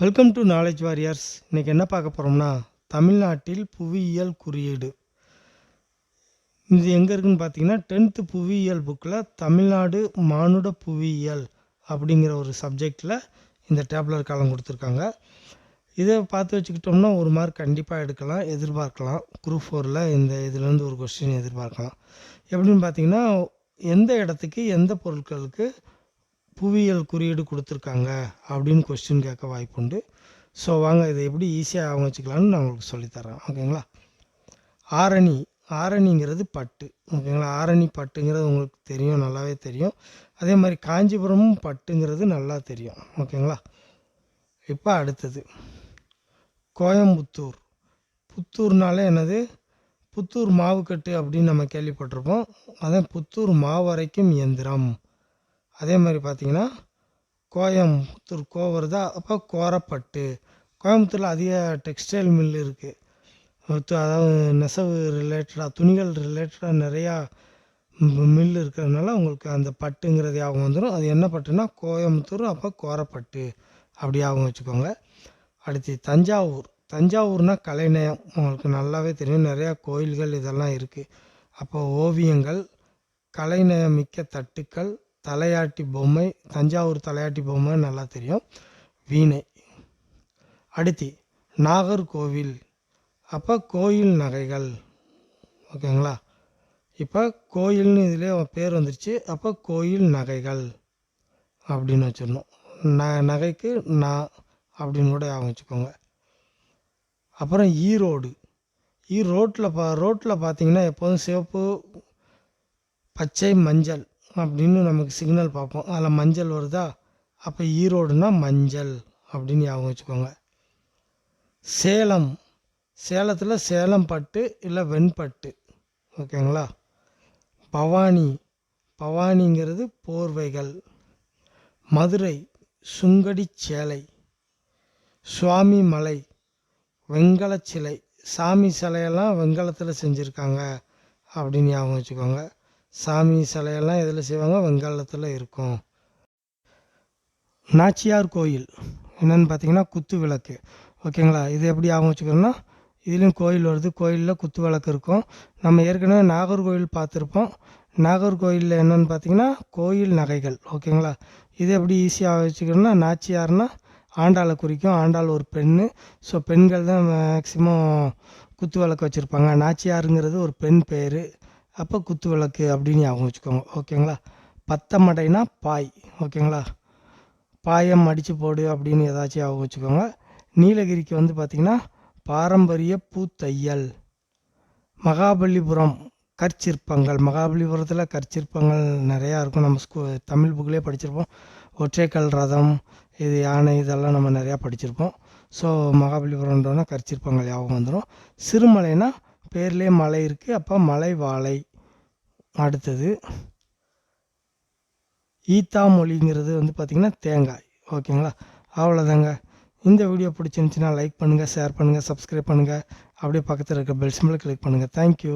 Welcome to knowledge warriors இன்றைக்கி என்ன பார்க்க போகிறோம்னா தமிழ்நாட்டில் புவியியல் குறியீடு. இது எங்கே இருக்குன்னு பார்த்தீங்கன்னா டென்த்து புவியியல் புக்கில் தமிழ்நாடு மானுட புவியியல் அப்படிங்கிற ஒரு சப்ஜெக்டில் இந்த டேப்லர் காலம் கொடுத்துருக்காங்க. இதை பார்த்து வச்சுக்கிட்டோம்னா ஒரு மார்க் கண்டிப்பாக எடுக்கலாம் எதிர்பார்க்கலாம். குரூப் ஃபோரில் இந்த இதுலேருந்து ஒரு கொஸ்டின் எதிர்பார்க்கலாம். எப்படின்னு பார்த்தீங்கன்னா எந்த இடத்துக்கு எந்த பொருட்களுக்கு புவியியல் குறியீடு கொடுத்துருக்காங்க அப்படின்னு கொஸ்டின் கேட்க வாய்ப்புண்டு ஸோ வாங்க இதை எப்படி ஈஸியாக அவங்க வச்சுக்கலாம்னு நான் உங்களுக்கு சொல்லித்தரேன் ஓகேங்களா ஆரணி. ஆரணிங்கிறது பட்டு. ஓகேங்களா ஆரணி பட்டுங்கிறது உங்களுக்கு தெரியும் நல்லாவே தெரியும். அதே மாதிரி காஞ்சிபுரமும் பட்டுங்கிறது நல்லா தெரியும். ஓகேங்களா இப்போ அடுத்தது. கோயம்புத்தூர். புத்தூர்னாலே என்னது? புத்தூர் மாவுக்கட்டு அப்படின்னு நம்ம கேள்விப்பட்டிருப்போம். அதான் புத்தூர் மாவரைக்கும் இயந்திரம். அதே மாதிரி பார்த்திங்கன்னா கோயம்புத்தூர் கோவர் தான் அப்போ கோரப்பட்டு. கோயம்புத்தூரில் அதிக டெக்ஸ்டைல் மில் இருக்குது அதாவது நெசவு ரிலேட்டடாக துணிகள் ரிலேட்டடாக நிறையா மில் இருக்கிறதுனால உங்களுக்கு அந்த பட்டுங்கிறது ஞாபகம் வந்துடும் அது என்ன பட்டுனா கோயம்புத்தூர் அப்போ கோரப்பட்டு. அப்படி ஞாபகம் வச்சுக்கோங்க. அடுத்து தஞ்சாவூர். தஞ்சாவூர்னால் கலைநயம். உங்களுக்கு நல்லாவே தெரியும். நிறையா கோயில்கள் இதெல்லாம் இருக்குது அப்போ ஓவியங்கள் கலைநயம் மிக்க தட்டுக்கள் தலையாட்டி பொம்மை தஞ்சாவூர் தலையாட்டி பொம்மை நல்லா தெரியும். வீணை. அடுத்து நாகர்கோவில். அப்போ கோயில் நகைகள். ஓகேங்களா? இப்போ கோயில்னு இதிலே பேர் வந்துருச்சு. அப்போ கோயில் நகைகள் அப்படின்னு வச்சிடணும். ந நகைக்கு நான் அப்படின்னு கூட ஞாபகம் வச்சுக்கோங்க. அப்புறம் ஈரோடு. ஈரோட்டில் பா ரோட்டில் பார்த்தீங்கன்னா எப்போதும் சிவப்பு பச்சை மஞ்சள். அப்படின்னு நமக்கு சிக்னல் பார்ப்போம். அதில் மஞ்சள் வருதா? அப்போ ஈரோடுனா மஞ்சள் அப்படின்னு ஞாபகம் வச்சுக்கோங்க. சேலம். சேலத்தில் சேலம் பட்டு இல்லை வெண்பட்டு. ஓகேங்களா? பவானி. பவானிங்கிறது போர்வைகள். மதுரை. சுங்கடி சேலை. சுவாமி மலை. வெங்கல சிலை சாமி சிலையெல்லாம் வெங்கலத்தில் செஞ்சுருக்காங்க அப்படின்னு ஞாபகம் வச்சுக்கோங்க. சாமி சிலையெல்லாம் எதில் செய்வாங்க? வெங்காலத்தில் இருக்கும். நாச்சியார் கோயில். என்னென்னு பார்த்தீங்கன்னா குத்து விளக்கு. ஓகேங்களா? இது எப்படி ஆகும் வச்சுக்கிறோன்னா இதுலேயும் கோயில் வருது. கோயிலில் குத்து விளக்கு இருக்கும். நம்ம ஏற்கனவே நாகர்கோயில் பார்த்துருப்போம். நாகர்கோயிலில் என்னென்னு பார்த்தீங்கன்னா கோயில் நகைகள். ஓகேங்களா? இது எப்படி ஈஸியாக வச்சுக்கிறோன்னா நாச்சியார்னா ஆண்டாளை குறிக்கும். ஆண்டாள் ஒரு பெண்ணு. ஸோ பெண்கள் தான் மேக்சிமம் குத்து விளக்கு வச்சுருப்பாங்க. நாச்சியாருங்கிறது ஒரு பெண் பேர். அப்போ குத்து விளக்கு அப்படின்னு ஞாபகம் வச்சுக்கோங்க. ஓகேங்களா? பத்தமடைனா பாய். ஓகேங்களா? பாயம் அடித்து போடு அப்படின்னு ஏதாச்சும் ஞாபகம் வச்சுக்கோங்க. நீலகிரிக்கு வந்து பார்த்திங்கன்னா பாரம்பரிய பூத்தையல். மகாபலிபுரம் கற்சிற்பங்கள். மகாபலிபுரத்தில் கற்சிற்பங்கள் நிறையா இருக்கும். நம்ம ஸ்கூ தமிழ் புக்கிலே படிச்சிருப்போம். ஒற்றைக்கல் ரதம் இது யானை இதெல்லாம் நம்ம நிறையா படிச்சிருப்போம். ஸோ மகாபலிபுரம்ன்றோன்னா கற்சிற்பங்கள் ஞாபகம் வந்துடும் சிறுமலைனா பேர்லேயே மலை இருக்குது அப்போ மலை வாழை அடுத்தது. ஈத்தா மொழிங்கிறது வந்து பார்த்திங்கன்னா தேங்காய். ஓகேங்களா? அவ்வளோதாங்க இந்த வீடியோ பிடிச்சிருந்துச்சின்னா லைக் பண்ணுங்கள் ஷேர் பண்ணுங்கள் சப்ஸ்கிரைப் பண்ணுங்கள் அப்படியே பக்கத்தில் இருக்க பெல் சிம்பிளை கிளிக் பண்ணுங்கள் தேங்க்யூ